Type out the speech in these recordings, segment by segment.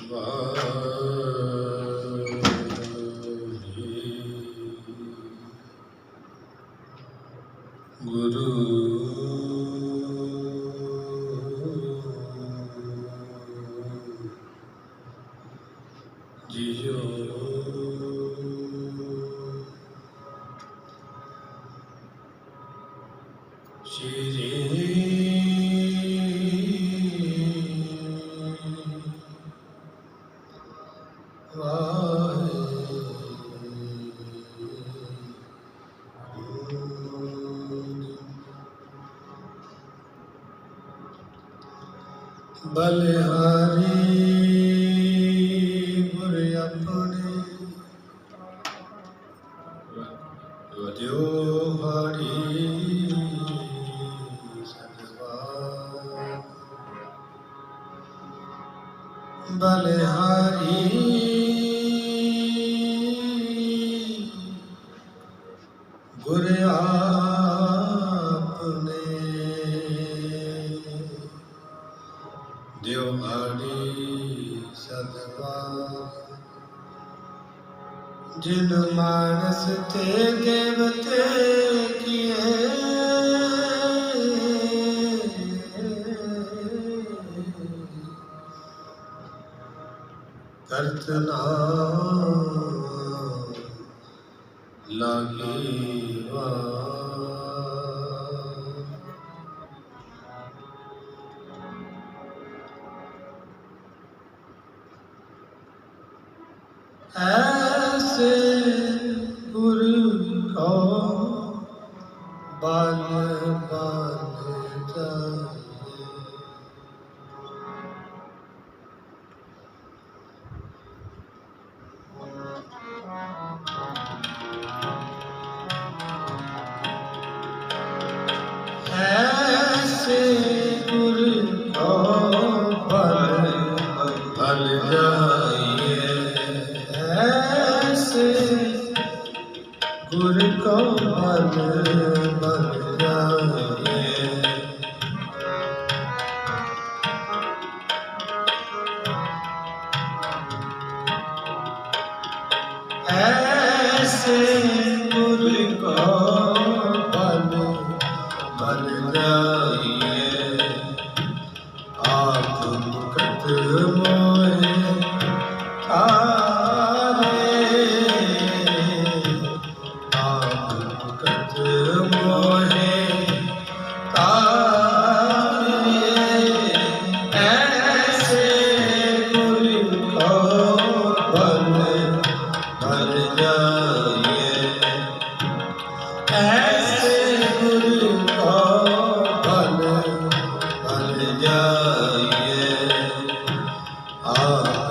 ਵਾਹ बलिहारी बुरे अपने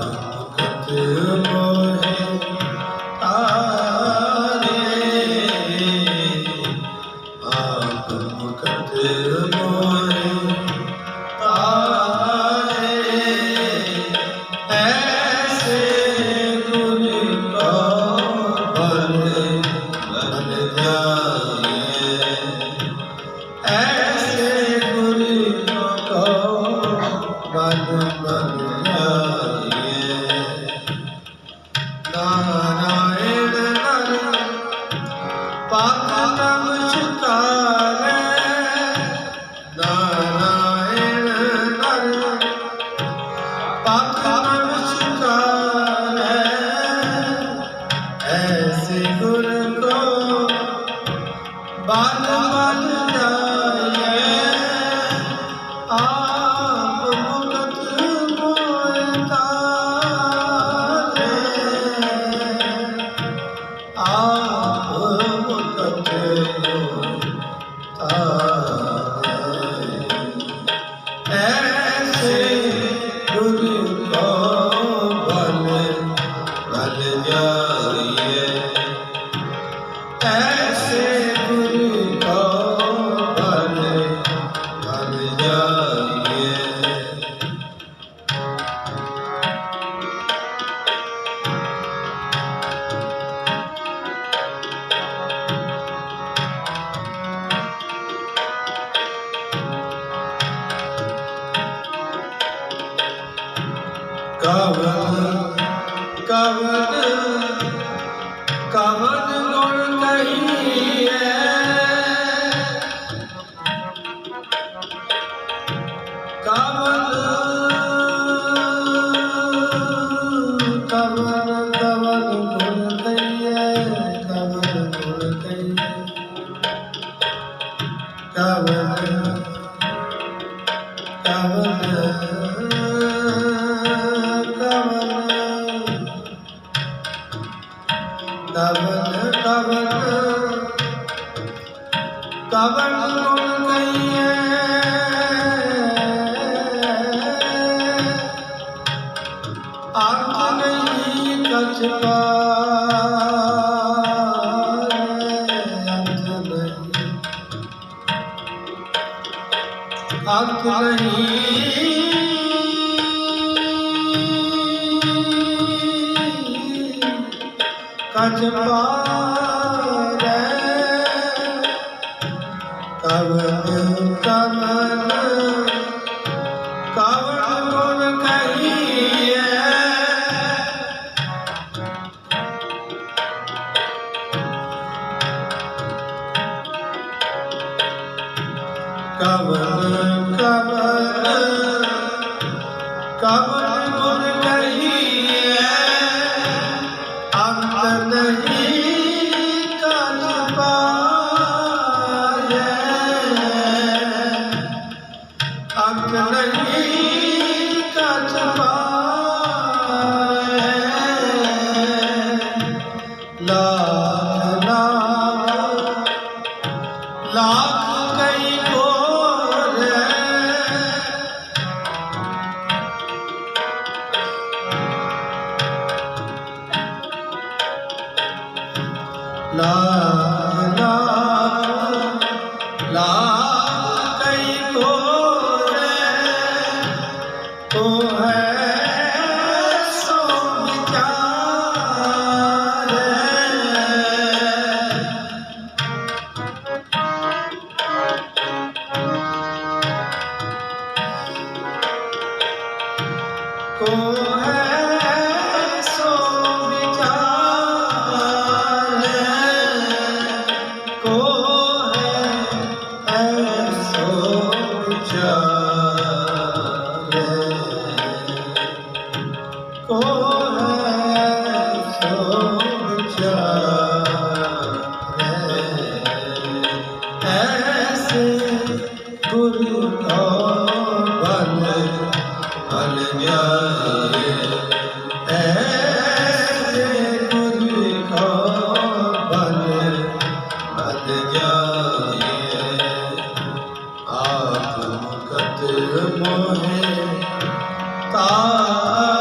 Thank. ਸਤਿਗੁਰ ਕੋ ਬਨ ਮਨ ਜਾਏ Kavana ਅੰਤ ਨਹੀਂ ਕਛਵਾਰੇ ਅੰਤ तुम कत मोहे ता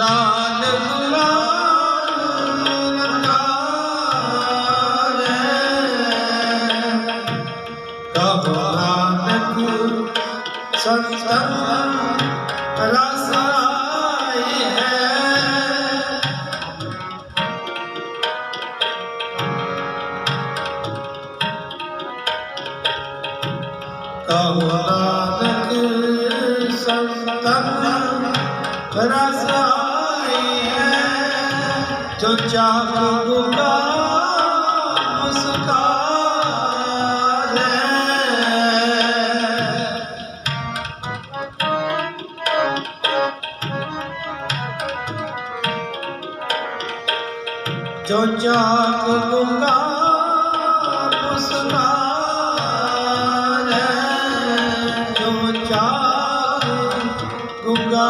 लाल गुलाब ਚਾਹ ਬੁਕਾ ਜੋ ਚਾਕ ਗੁੰਗਾ ਮੁਸਕਾਰੇ ਜੋ ਚਾਕ ਗੁੰਗਾ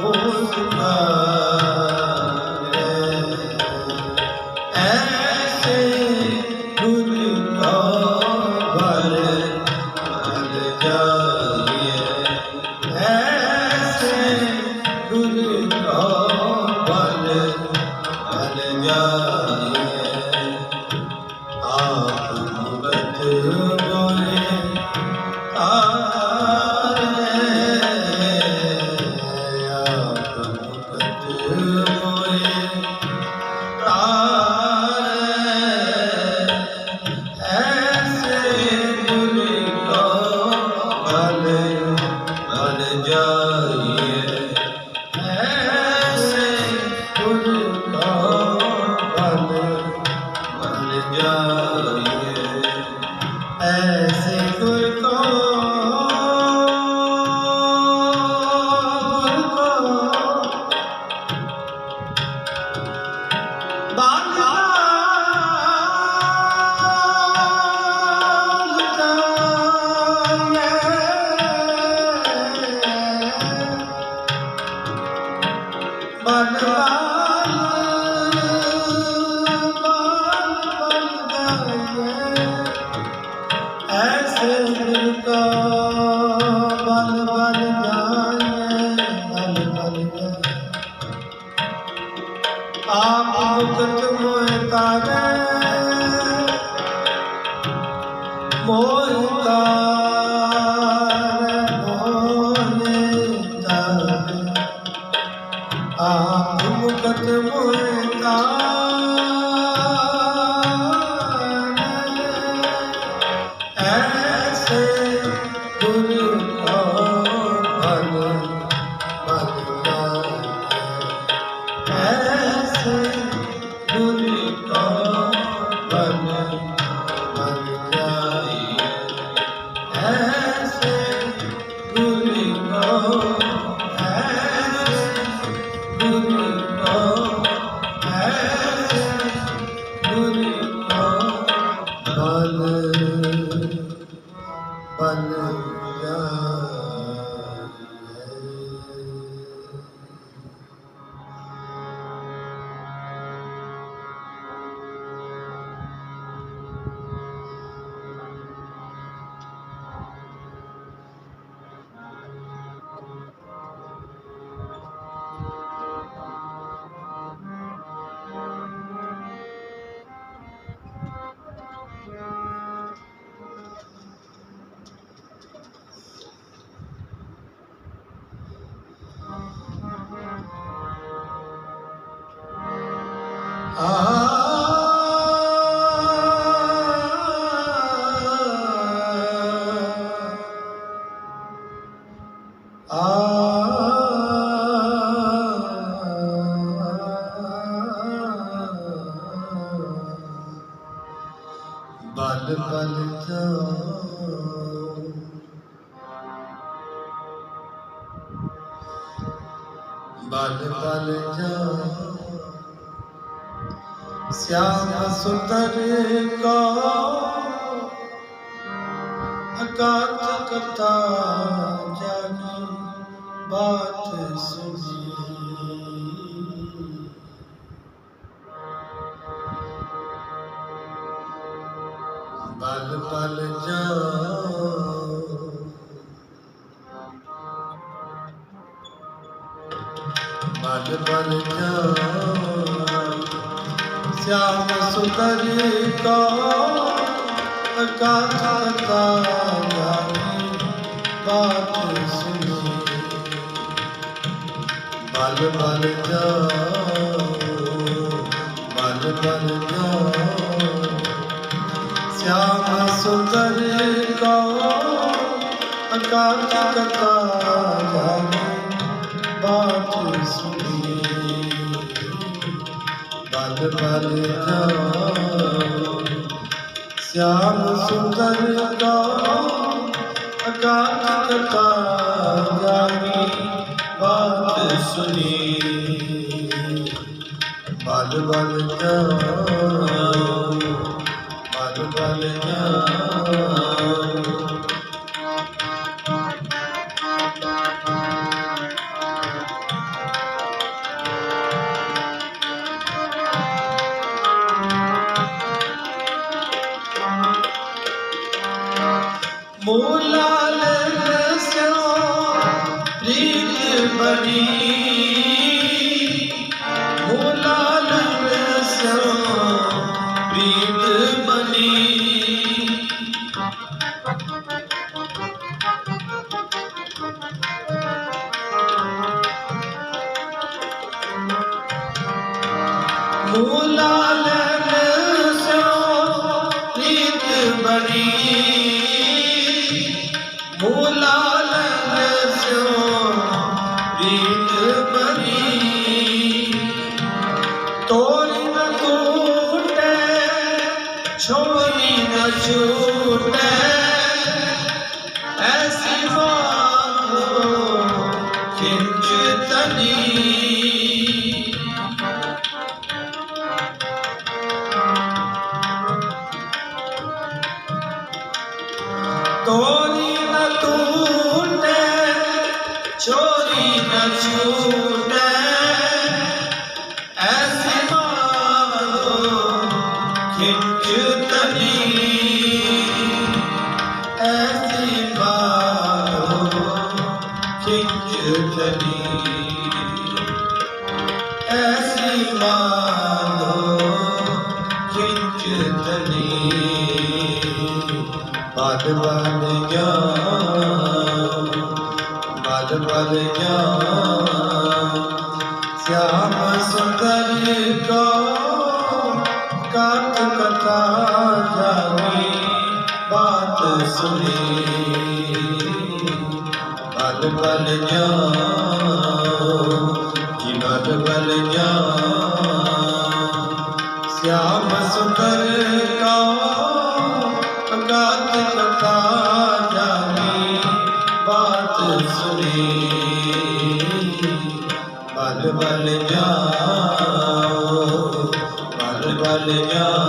ਮੁਸਕਾਰੇ Oh. Ah. ਪਲ ਪਲ ਜਾਉ ਪਲ ਪਲ ਜਾਉ ਸਿਆਮ ਸੁਤਰ ਕੋ ਅਕਾਤਾ ਜਾਨੀ ਕਾਟ ਕਤਾ ਜਾਣੇ ਬਾਤ ਸੁਣੀ ਬਲ ਬਲ ਜਾਓ श्याम सुंदर अकाल कथा जानी बात सुनी बल बल बल बल ਮੂਲਾ ਲੈਣ ਸੋ ਰੀਤ ਬਣੀ ਖਿੱਚ ਤਨੀ ਐ ਬਲ ਬਲ ਜਾਓ ਜੀ ਬਲ ਬਲ ਜਾਓ ਸਿਆਮ ਸੁਤਰ ਸੁਣੀ ਬਲ ਬਲ ਜਾਓ ਬਲ ਬਲ ਜਾਓ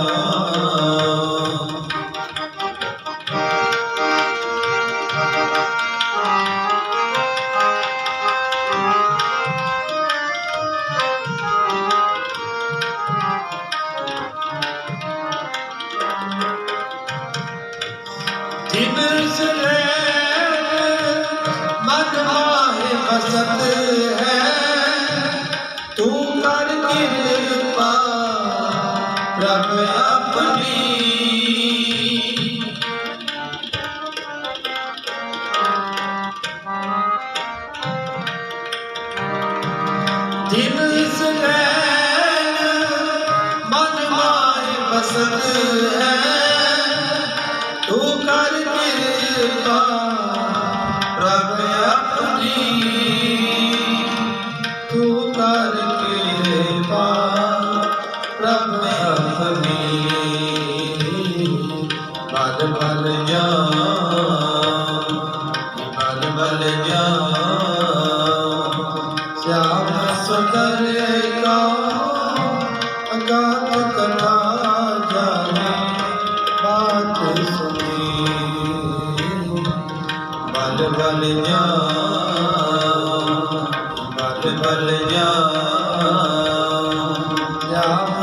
ਦਿਨ ਮਨ ਮਾਰੇ ਬਸਤ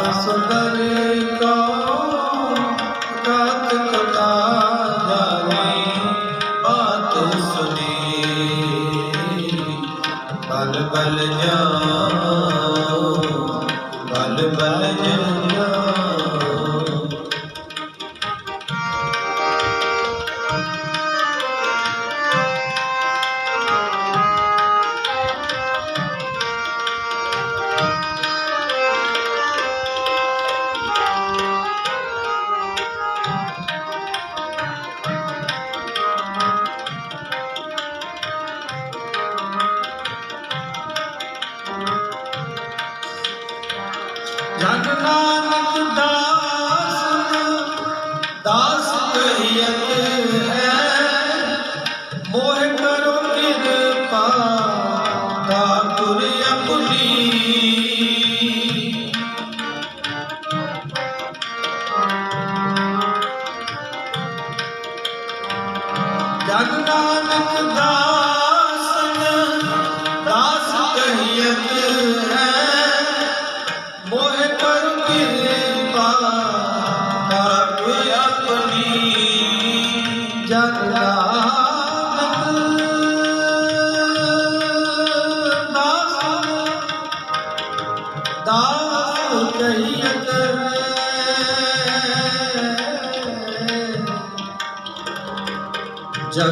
I'm sorry.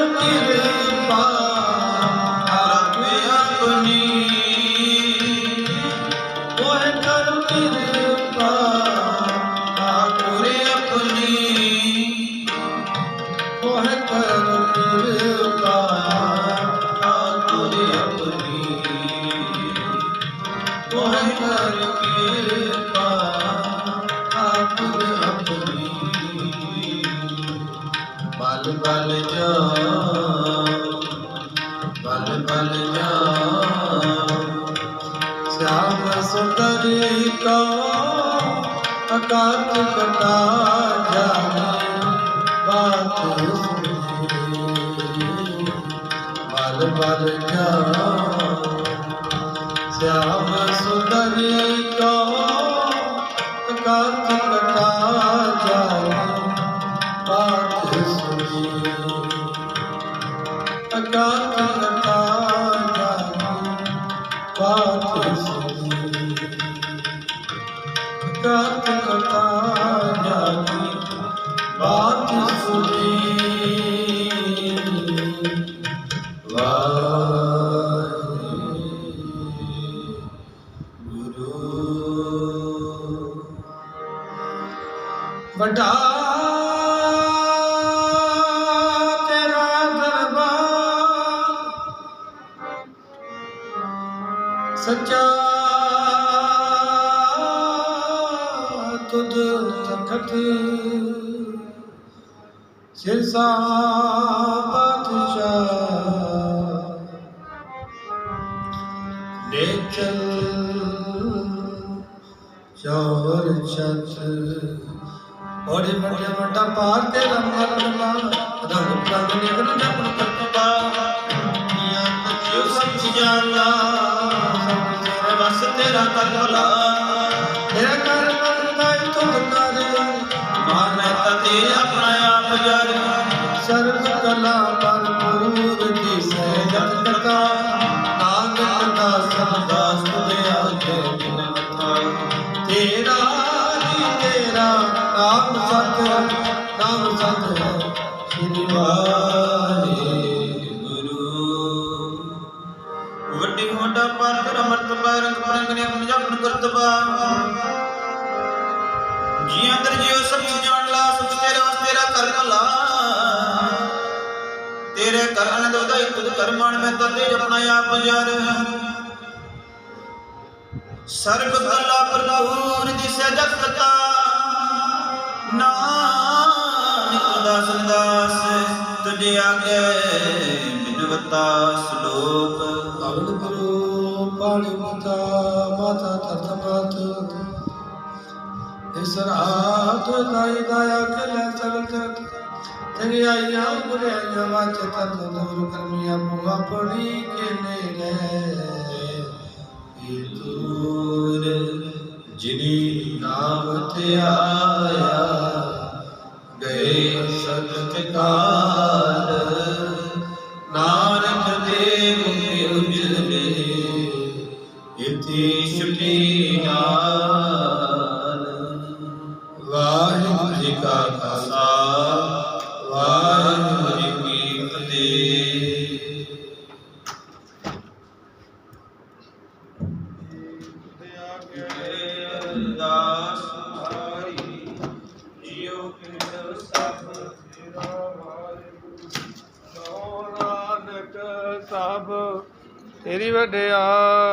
ਕਿਰਪਾ ਆਪੇ ਆਪਣੀ श्याम सुंदरी को कांत कटा जाए बात सुनी कांत कटा ਤੁਧ ਤਖਤ ਸਿਰਸਾ ਪਾਤਸ਼ਾਹ ਲੈ ਚਲ ਚੌਰ ਛਤ ਬੜੇ ਵੱਡੇ ਵੱਡਾ ਪਾਰ ਤੇ ਰੰਗਲ ਰੰਗਾ, ਰੰਗ ਰੰਗ ਨਿਗਨ ਜਪਨ ਕਰਤਬਾ ਨੀਆਂ ਕਚਿਓ ਸਭ ਜਾਣਾ ਸਭ ਤੇਰੇ ਵਸ ਤੇਰਾ ਕਰਮਲਾ ਤੇਰਾ ਕਰ ਆਪਣਾ ਸਰਬ ਕਲਾ ਭਰਪੂਰ ਦੀ ਸਹਿਜਤ ਕਥਾ ਨਾਨਕ ਦਾ ਸੰਦਾਸ ਤੁਦੇ ਆਗੇ ਬਿਨ ਤੇਰਾ ਜੀ ਤੇਰਾ ਨਾਮ ਸਤ ਨਾਮ ਸਤ ਹੈ ਸ੍ਰੀ ਵਾਹਿਗੁਰੂ ਵੱਡੀ ਵੱਡਾ ਪਾਤਰ ਅਮਰਤ ਬਾਰੰਗ ਪਰੰਗ ਨੇ ਆਪਣ ਜਪਨ ਕਰਤਬਾ ਜੀ ਅੰਦਰ ਜਿਉ ਸਭ ਜਾਣ ਲਾ, ਸਭ ਤੇਰੇ ਤੇਰਾ ਕਰਮ ਲਾ। ਤੇਰੇ ਕਰਨ ਦੇ ਤੁਧ ਕਰਮਣ ਮੈਂ ਤਤੇ ਜਪਣਾ ਆਪ ਜਰ ਸਰਬ ਕਲਾ ਪ੍ਰਭੂਰ ਦਿਸੈ ਜਗ ਨਾਨਕ ਦਾ ਸੰਦਾਸ ਤੁਝੇ ਆਗੇ ਬਿਨਵਤਾ ਸ਼ਲੋਕ। ਅਵਨ ਗੁਰੂ ਪਾਣੀ ਮਤਾ ਮਾਤਾ ਤਤ ਮਾਤ ਇਸ ਰਾਤ ਦਾਇਆ ਕਲੇ ਸਗਤ ਤੇਰੀ ਆਈਆ ਗੁਰੇ ਜਵਾਚ ਤਤ ਦੂਰ ਕਰਮੀ ਆਪੋ ਆਪਣੀ ਕੇ ਨੇੜੇ ਇਹ ਦੂਰ ਜਿਨੀ ਨਾਮ ਤੇ ਆਇਆ, ਗਏ ਸਤਿ ਕਾਲ